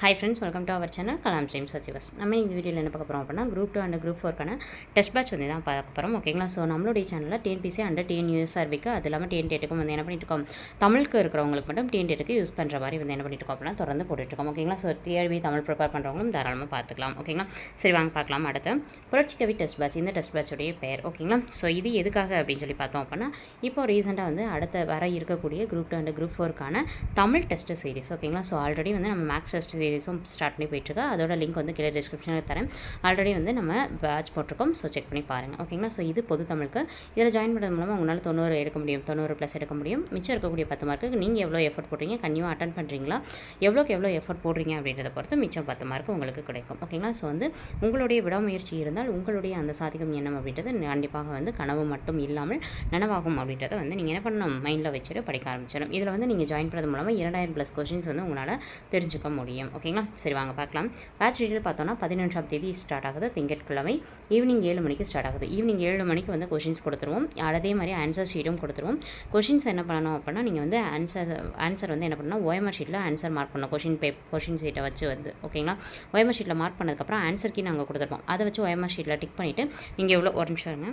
Hi friends welcome to our channel Kalam stream சச்சிவஸ் நம்ம இந்த வீடியோவில் என்ன பார்க்க போகிறோம் அப்படின்னா குரூப் டூ அண்ட் குரூப் ஃபோர்க்கான டெஸ்ட் பேட்ச் வந்து தான் பார்க்க போகிறோம் ஓகேங்களா ஸோ நம்மளுடைய சேனலில் டிஎன்பிசி அண்ட் டிஎன் யூஎஸ்ஆர்பிக்கு அது இல்லாமல் டிஎன்டேட்டுக்கும் வந்து என்ன பண்ணிட்டு இருக்கோம்? தமிழுக்கு இருக்கிறவங்களுக்கு மட்டும் டிஎன் டேட்டுக்கு யூஸ் பண்ணுற மாதிரி வந்து என்ன பண்ணிட்டு இருக்கோம் அப்படின்னா தொடர்ந்து போட்டுட்ருக்கோம் ஓகேங்களா ஸோ டிஆர்பி தமிழ் ப்ரிப்பேர் பண்ணுறவங்களும் தாராளமாக பார்த்துக்கலாம். ஓகேங்களா சரி வாங்க பார்க்கலாம். அடுத்து புரட்சிக்கவி டெஸ்ட் பேட்ச் இந்த டெஸ்ட் பேட்சுடைய பெயர். ஓகேங்களா ஸோ இது எதுக்காக அப்படின்னு சொல்லி பார்த்தோம் அப்படின்னா இப்போ ரீசெண்டாக வந்து அடுத்த வர இருக்கக்கூடிய குரூப் டூ அண்ட் குரூப் ஃபோருக்கான தமிழ் டெஸ்ட் சீரிஸ் ஓகேங்களா ஸோ ஆல்ரெடி வந்து நம்ம மேக்ஸ் டெஸ்ட் சீரீஸும் ஸ்டார்ட் பண்ணி போயிட்டுருக்கு அதோட லிங்க் வந்து கீழே டிஸ்கிரிப்ஷனில் தரேன். ஆல்ரெடி வந்து நம்ம பேட்ச் போட்டிருக்கோம். ஸோ செக் பண்ணி பாருங்கள் ஓகேங்களா ஸோ இது பொது தமிழுக்கு. இதில் ஜாயின் பண்ணுறது மூலமாக உங்களால் தொண்ணூறு எடுக்க முடியும். தொண்ணூறு ப்ளஸ் எடுக்க முடியும். மிச்சம் இருக்கக்கூடிய பத்து மார்க்கு நீங்கள் எவ்வளோ எஃபர்ட் போடுறீங்க? கண்டிப்பாக அட்டன் பண்ணுறீங்களா எவ்வளோக்கு எவ்வளோ எஃபர்ட் போடுறீங்க அப்படின்றத பொறுத்து மிச்சம் பத்து மார்க்கு உங்களுக்கு கிடைக்கும். ஓகேங்களா ஸோ வந்து உங்களுடைய விடாமுயற்சி இருந்தால் உங்களுடைய அந்த சாதிக்கும் எண்ணம் அப்படின்றது கண்டிப்பாக வந்து கனவு மட்டும் இல்லாமல் நனவாகும் அப்படின்றத வந்து நீங்கள் என்ன பண்ணணும்? மைண்டில் வச்சுட்டு படிக்க ஆரம்பிச்சிடும் இதில் வந்து நீங்கள் ஜாயின் பண்ணுறது மூலமாக இரண்டாயிரம் ப்ளஸ் கொஷின்ஸ் வந்து உங்களால் தெரிஞ்சுக்க முடியும். ஓகேங்களா? சரி வாங்க பார்க்கலாம். பேட்ச் டீட்டெயில் பார்த்தோன்னா பதினஞ்சாம் தேதி ஸ்டார்ட் ஆகுது. திங்கட்கிழமை ஈவினிங் ஏழு மணிக்கு ஸ்டார்ட் ஆகுது. ஈவினிங் ஏழு மணிக்கு வந்து கொஷின்ஸ் கொடுத்துருவோம். அதே மாதிரி ஆன்சர் ஷீட்டும் கொடுத்துருவோம். கொஷின்ஸ் என்ன பண்ணணும் அப்படின்னா நீங்கள் வந்து ஆன்சர் ஆன்சர் வந்து என்ன பண்ணணும் ஓஎம்ஆர் ஷீட்டில் ஆன்சர் மார்க் பண்ணணும். கொஷின் பே கொஷின் ஷீட்டை வச்சு வந்து ஓகேங்களா? ஓஎம்ஆர் ஷீட்டில் மார்க் பண்ணதுக்கப்புறம் ஆன்சர் கீ நாங்கள் கொடுத்துருப்போம். அதை வச்சு ஓஎம்ஆர் ஷீட்டில் டிக் பண்ணிவிட்டு நீங்கள் எவ்வளோ ஒரு நிமிஷம் இருங்க.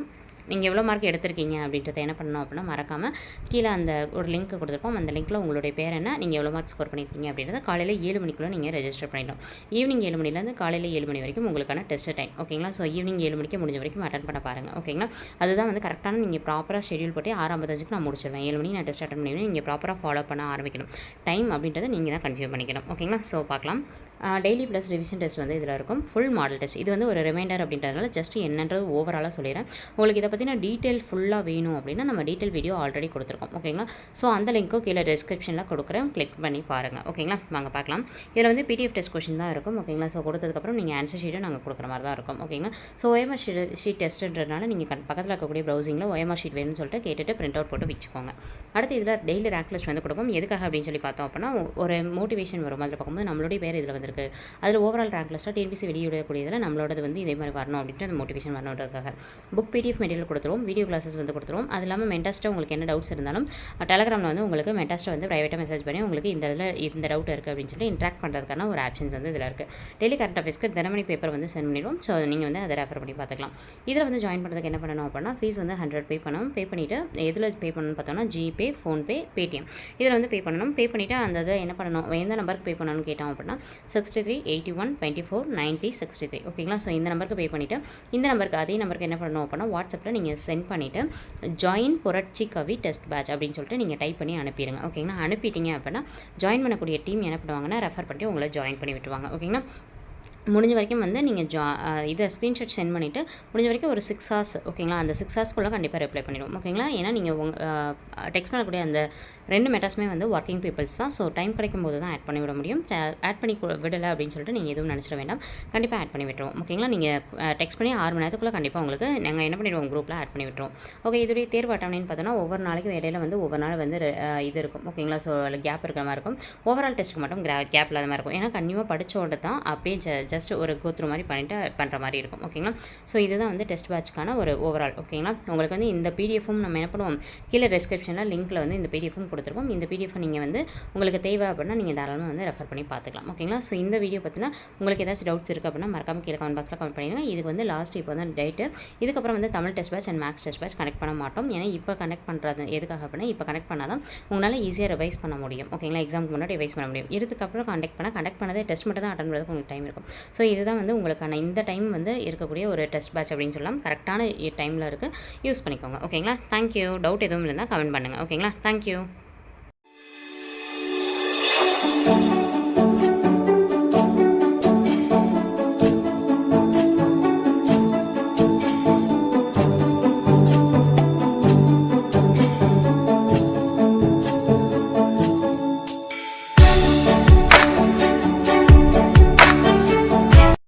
நீங்கள் எவ்வளோ மார்க் எடுத்திருக்கீங்க அப்படின்றத என்ன பண்ணணும் அப்படின்னா மறக்காமல் கீழே அந்த ஒரு லிங்க் கொடுத்துருப்போம். அந்த லிங்க்கில் உங்களுடைய பேர் என்ன நீங்கள் எவ்வளோ மார்க் ஸ்கோர் பண்ணியிருக்கீங்க அப்படின்றத காலையில் ஏழு மணிக்குள்ளே நீங்கள் ரெஜிஸ்டர் பண்ணிடணும். ஈவினிங் ஏழு மணிலேருந்து காலையில் ஏழு மணி வரைக்கும் உங்களுக்கான டெஸ்ட் டைம் ஓகேங்களா ஸோ ஈவினிங் ஏழு மணிக்கு முடிஞ்ச வரைக்கும் அட்டன் பண்ண பாருங்கள் ஓகேங்களா அதுதான் வந்து கரெக்டான நீங்கள் ப்ராப்பராக ஷெடியூல் போட்டு ஆறாம்பத்தஞ்சுக்கு நான் முடிச்சிருவேன். ஏழு மணி நான் டெஸ்ட் அட்டன் பண்ணி நீங்கள் ப்ராப்பராக ஃபாலோ பண்ண ஆரம்பிக்கணும். டைம் அப்படின்றத நீங்கள் தான் கன்சியூம் பண்ணிக்கணும். ஓகேங்களா ஸோ பார்க்கலாம். டெய்லி ப்ளஸ் ரிவிஷன் டெஸ்ட் வந்து இதில் இருக்கும். ஃபுல் மாடல் டெஸ்ட் இது வந்து ஒரு ரிமைண்டர் அப்படின்றதுனால ஜஸ்ட் என்னன்றது ஓவராலாக சொல்லிடுறேன். உங்களுக்கு இதை பற்றின டீட்டெயில் ஃபுல்லாக வேணும் அப்படின்னா நம்ம டீட்டெயில் வீடியோ ஆல்ரெடி கொடுத்துருக்கோம். ஓகேங்களா ஸோ அந்த லிங்க்கும் கீழே டிஸ்கிரிப்ஷனில் கொடுக்குறேன். கிளிக் பண்ணி பாருங்கள் ஓகேங்களா வாங்க பார்க்கலாம். இதில் வந்து பிடிஎஃப் டெஸ்ட் கொஷின் தான் இருக்கும். ஓகேங்களா ஸோ கொடுத்ததுக்கப்புறம் நீங்கள் ஆன்சர் ஷீட்டும் நாங்கள் கொடுக்குற மாதிரி தான் இருக்கும். ஓகேங்களா ஸோ ஓஎம்ஆர் ஷீட் ஷீட் டெஸ்ட்டுன்றதுனால நீங்கள் பக்கத்தில் இருக்கக்கூடிய ப்ரௌசிங்கில் ஓஎம்ஆர் ஷீட் வேணும்னு சொல்லிட்டு கேட்டுட்டு பிரிண்ட் அவுட் போட்டு வச்சுக்கோங்க. அடுத்து இதில் டெய்லி ரேங்க் லிஸ்ட் வந்து கொடுப்போம். எதுக்காக அப்படின்னு சொல்லி பார்த்தோம் அப்படின்னா ஒரு மோட்டிவேஷன் வரும். அதில் பார்க்கும்போது நம்மளுடைய பேர் இதில் வந்து வந்திருக்கு அதில் ஓவரால் ரேங்க் லிஸ்ட்டாக டிஎன்பிசி வெளியிடக்கூடியதில் நம்மளோடது வந்து இதே மாதிரி வரணும் அப்படின்ட்டு அந்த மோட்டிவேஷன் வரணுன்றதுக்காக. புக் பிடிஎஃப் மெட்டீரியல் கொடுத்துருவோம் வீடியோ கிளாஸஸ் வந்து கொடுத்துருவோம். அது இல்லாமல் மென்டாஸ்ட்டை உங்களுக்கு என்ன டவுட்ஸ் இருந்தாலும் டெலகிராமில் வந்து உங்களுக்கு மென்டாஸ்ட்டை வந்து ப்ரைவேட்டாக மெசேஜ் பண்ணி உங்களுக்கு இந்த இதில் இந்த டவுட் இருக்குது அப்படின்னு சொல்லி இன்ட்ராக்ட் பண்ணுறதுக்கான ஒரு ஆப்ஷன்ஸ் வந்து இதில் இருக்குது டெய்லி கரண்ட் அஃபேர்ஸ்க்கு தினமணி பேப்பர் வந்து சென்ட் பண்ணிடுவோம். ஸோ நீங்கள் வந்து அதை ரெஃபர் பண்ணி பார்த்துக்கலாம். இதில் வந்து ஜாயின் பண்ணுறதுக்கு என்ன பண்ணணும் அப்படின்னா ஃபீஸ் வந்து ஹண்ட்ரட் பே பண்ணணும். பே பண்ணிவிட்டு எதில் பே பண்ணணும்னு பார்த்தோம்னா ஜிபே ஃபோன்பே பேடிஎம் இதில் வந்து பே பண்ணணும். பே பண்ணிவிட்டு அந்த இதை என்ன பண்ணணும் எந்த நம்பருக்கு பே பண்ணணும்னு கேட்டோம் அப்படின்னா sixty three eighty one twenty four ninety sixty three ஓகேங்களா ஸோ இந்த நம்பருக்கு பே பண்ணிவிட்டு இந்த நம்பருக்கு அதே நம்பருக்கு என்ன பண்ணணும் அப்படின்னா வாட்ஸ்அப்பில் நீங்கள் சென்ட் பண்ணிவிட்டு ஜாயின் புரட்சி கவி டெஸ்ட் பேட்ச் அப்படின்னு சொல்லிட்டு நீங்கள் டைப் பண்ணி அனுப்பிடுங்க. ஓகேங்களா அனுப்பிட்டீங்க அப்படின்னா ஜாயின் பண்ணக்கூடிய டீம் என்ன பண்ணுவாங்கன்னா ரெஃபர் பண்ணி உங்களை ஜாயின் பண்ணி விட்டுருவாங்க. ஓகேங்களா முடிஞ்ச வரைக்கும் வந்து நீங்கள் ஜா இதை ஸ்க்ரீன்ஷாட் சென்ட் பண்ணிவிட்டு முடிஞ்ச வரைக்கும் ஒரு சிக்ஸ் ஹார்ஸ் ஓகேங்களா அந்த சிக்ஸ் ஹார்ஸ்க்குள்ளே கண்டிப்பாக ரிப்ளை பண்ணிடுவோம். ஓகேங்களா ஏன்னா நீங்கள் உங்கள் டெக்ஸ்ட் பண்ணக்கூடிய அந்த ரெண்டு மெட்டாஸுமே வந்து ஒர்க்கிங் பீப்புள்ஸ் தான். ஸோ டைம் கிடைக்கும் போது தான் ஆட் பண்ணி விட முடியும் ஆட் பண்ணி விடலை அப்படின்னு சொல்லிட்டு நீங்கள் எதுவும் நினச்சிட வேண்டாம். கண்டிப்பாக ஆட் பண்ணி விட்டுருவோம். ஓகேங்களா நீங்கள் டெக்ஸ்ட் பண்ணி ஆறு மணி நேரத்துக்குள்ளே கண்டிப்பாக உங்களுக்கு நாங்கள் என்ன பண்ணிடுவோம்? குரூப்பில் ஆட் பண்ணி விட்டுருவோம். ஓகே இதுடைய தேர்வு அட்டவணைன்னு பார்த்தோன்னா ஒவ்வொரு நாளைக்கும் இடையில வந்து ஒவ்வொரு நாள் வந்து இது இருக்கும். ஓகேங்களா ஸோ கேப் இருக்கிற மாதிரி இருக்கும். ஓவரால் டெஸ்ட்டுக்கு மட்டும் கேப் இல்லாத மாதிரி இருக்கும். ஏன்னா கண்டிப்பாக உடனே தான் அப்படியே ஜ ஜஸ்ட் ஒரு கோத்ரூ மாதிரி பண்ணிவிட்டு பண்ணுற மாதிரி இருக்கும் ஓகேங்களா ஸோ இதுதான் வந்து டெஸ்ட் பேட்ச்க்கான ஒரு ஓவரால் ஓகேங்களா உங்களுக்கு வந்து இந்த பிடிஎஃபும் நம்ம என்ன பண்ணுவோம்? கீழே டிஸ்கிரிப்ஷனில் லிங்க்கில் வந்து இந்த பிடிஎஃபும் கொடுத்துருப்போம். இந்த பிடிஎஃப் நீங்கள் வந்து உங்களுக்கு தேவை அப்படின்னா நீங்கள் தாராளமாக வந்து ரெஃபர் பண்ணி பார்த்துக்கலாம் ஓகேங்களா ஸோ இந்த வீடியோ பார்த்தீங்கன்னா உங்களுக்கு ஏதாச்சும் டவுட்ஸ் இருக்குது அப்படின்னா மறக்காம கீழே கமெண்ட் பாக்ஸில் கமெண்ட் பண்ணிடுங்க. இதுக்கு வந்து லாஸ்ட் இப்போ வந்து டேட்டு இதுக்கப்புறம் வந்து Tamil test batch and maths test batch connect பண்ண மாட்டோம். ஏன்னா இப்போ கனெக்ட் பண்ணுறது எதுக்காக அப்படின்னா இப்போ கனெக்ட் பண்ணால் தான் உங்களால் ஈஸியாக ரிவைஸ் பண்ண முடியும் ஓகேங்களா எக்ஸாமுக்கு முன்னாடி ரிவைஸ் பண்ண முடியும். இதுக்கப்புறம் கண்டெக்ட் பண்ணால் கண்டெக்ட் பண்ணதே டெஸ்ட் மட்டும் தான் அட்டன் பண்ணுறதுக்கு உங்களுக்கு டைம் இருக்கும். ஸோ இதுதான் வந்து உங்களுக்கான இந்த டைம் வந்து இருக்கக்கூடிய ஒரு டெஸ்ட் பேட்ச் அப்படின்னு சொல்லலாம். கரெக்டான டைமில் இருக்குது யூஸ் பண்ணிக்கோங்க. ஓகேங்களா தேங்க்யூ டவுட் எதுவும் இருந்தால் கமெண்ட் பண்ணுங்கள் ஓகேங்களா தேங்க்யூ